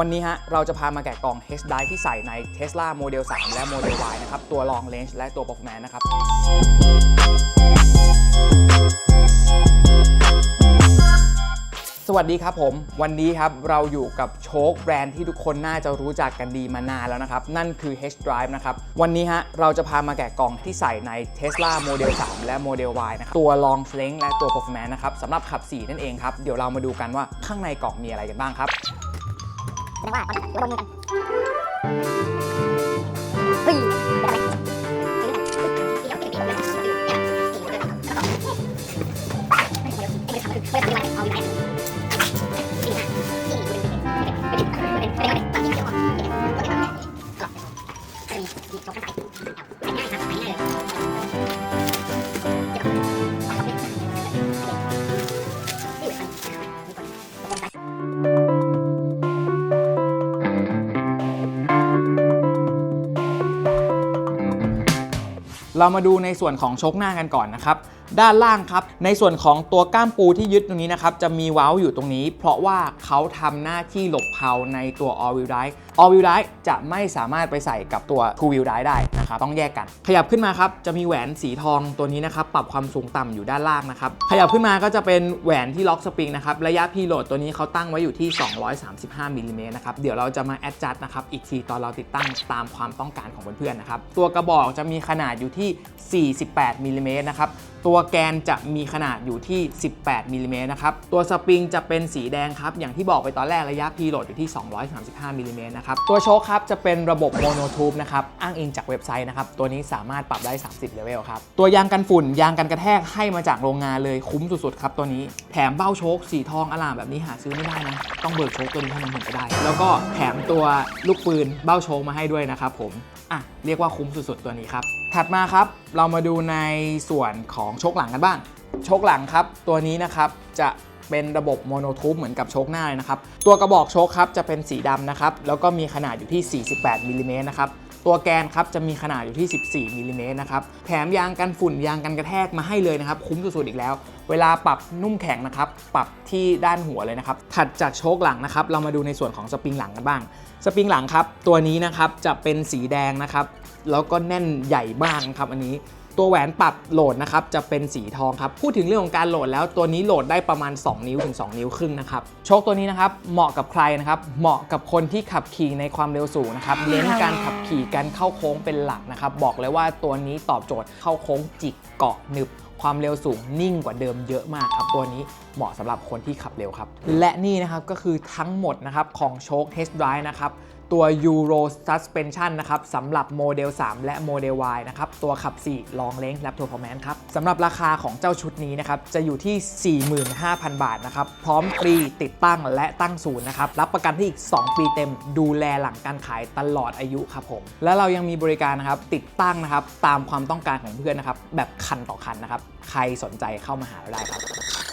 วันนี้ฮะเราจะพามาแกะกล่อง H Drive ที่ใส่ใน Tesla Model 3 และ Model Y นะครับ ตัว Long Range และตัว Performance นะครับสวัสดีครับผม วันนี้ครับเราอยู่กับโชคแบรนด์ที่ทุกคนน่าจะรู้จักกันดีมานานแล้วนะครับ นั่นคือ H Drive นะครับ วันนี้ฮะเราจะพามาแกะกล่องที่ใส่ใน Tesla Model 3 และ Model Y นะครับ ตัว Long Range และตัว Performance นะครับสำหรับขับ 4 นั่นเองครับ เดี๋ยวเรามาดูกันว่าข้างในกล่องมีอะไรกันบ้างครับ แสดงว่าตอนนี้เราลงมือกัน เรามาดูในส่วนของชกหน้ากันก่อนนะครับ ด้านล่างครับ ในส่วนของตัวก้ามปูที่ยึดตรงนี้นะครับ จะมีเว้าอยู่ตรงนี้ เพราะว่าเขาทำหน้าที่หลบเพลาในตัว all wheel drive all wheel drive จะไม่สามารถไปใส่กับตัว two wheel drive ได้นะครับต้องแยกกัน ขยับขึ้นมาครับ จะมีแหวนสีทองตัวนี้นะครับ ปรับความสูงต่ำอยู่ด้านล่างนะครับ ขยับขึ้นมาก็จะเป็นแหวนที่ล็อกสปริงนะครับ ระยะพีโหลดตัวนี้เขาตั้งไว้อยู่ที่ 235มิลลิเมตรนะครับ เดี๋ยวเราจะมาแอดจัดนะครับ อีกทีตอนเราติดตั้งตามความต้องการของเพื่อนๆนะครับ ตัวกระบอกจะมีขนาดอยู่ที่ 48มิลลิเมตรนะครับ ตัวแกนจะมีขนาดอยู่ที่ 18มิลลิเมตรนะครับ ตัวสปริงจะเป็นสีแดงครับ อย่างที่บอกไปตอนแรกระยะพีโหลดอยู่ที่ 235มิลลิเมตรนะครับ ตัวโชคครับจะเป็นระบบโมโนทูบนะครับ อ้างอิงจากเว็บไซต์นะครับ ตัวนี้สามารถปรับได้ 30เลเวลครับ ตัวยางกันฝุ่น ยางกันกระแทกให้มาจากโรงงานเลยคุ้มสุดๆครับตัวนี้ แถมเบ้าโชคสีทองอลามแบบนี้หาซื้อไม่ได้นะ ต้องเบิกโชคตัวนี้เท่านั้นถึงจะได้ แล้วก็แถมตัวลูกปืนเบ้าโชคมาให้ด้วยนะครับผม อะ เรียกว่าคุ้มสุดๆตัวนี้ครับถัดมาครับเรามาดูในส่วนของโชคหลังกันบ้างโชคหลังครับ ตัวนี้นะครับจะเป็นระบบโมโนทูบเหมือนกับโชคหน้าเลยนะครับ ตัวกระบอกโชคครับจะเป็นสีดำนะครับ แล้วก็มีขนาดอยู่ที่ 48มิลลิเมตรนะครับ ตัวแกนครับจะมีขนาดอยู่ที่ 14มิลลิเมตรนะครับ แถมยางกันฝุ่นยางกันกระแทกมาให้เลยนะครับ คุ้มสุดๆอีกแล้ว เวลาปรับนุ่มแข็งนะครับ ปรับที่ด้านหัวเลยนะครับ ถัดจากโชคหลังนะครับ เรามาดูในส่วนของสปริงหลังกันบ้าง สปริงหลังครับ ตัวนี้นะครับจะเป็นสีแดงนะครับ แล้วก็แน่นใหญ่มากนะครับอันนี้ตัวแหวนปรับโหลดนะครับจะเป็นสีทองครับพูดถึงเรื่องของการโหลดแล้วตัวนี้โหลดได้ประมาณ 2 นิ้วถึง 2 นิ้วครึ่งนะครับโชคตัวนี้นะครับเหมาะกับใครนะครับเหมาะกับคนที่ขับขี่ในความเร็วสูงนะครับเน้นการขับขี่การเข้าโค้งเป็นหลักนะครับบอกเลยว่าตัวนี้ตอบโจทย์เข้าโค้งจิกเกาะหนึบความเร็วสูงนิ่งกว่าเดิมเยอะมากครับ ตัวนี้เหมาะสำหรับคนที่ขับเร็วครับ และนี่นะครับก็คือทั้งหมดนะครับของโชค Test Drive นะครับ ตัว Euro Suspension นะครับสำหรับโมเดล 3 และโมเดล Y นะครับ ตัวขับ 4 Long Range และ Performance ครับสำหรับราคาของเจ้าชุดนี้นะครับ จะอยู่ที่ 45,000 บาทนะครับ พร้อมฟรีติดตั้งและตั้งศูนย์นะครับ รับประกันที่อีก 2 ปีเต็มดูแลหลังการขายตลอดอายุครับผม และเรายังมีบริการนะครับ ติดตั้งนะครับ ตามความต้องการของเพื่อนนะครับ แบบคันต่อคันนะครับ ใครสนใจเข้ามาหาเราได้ครับ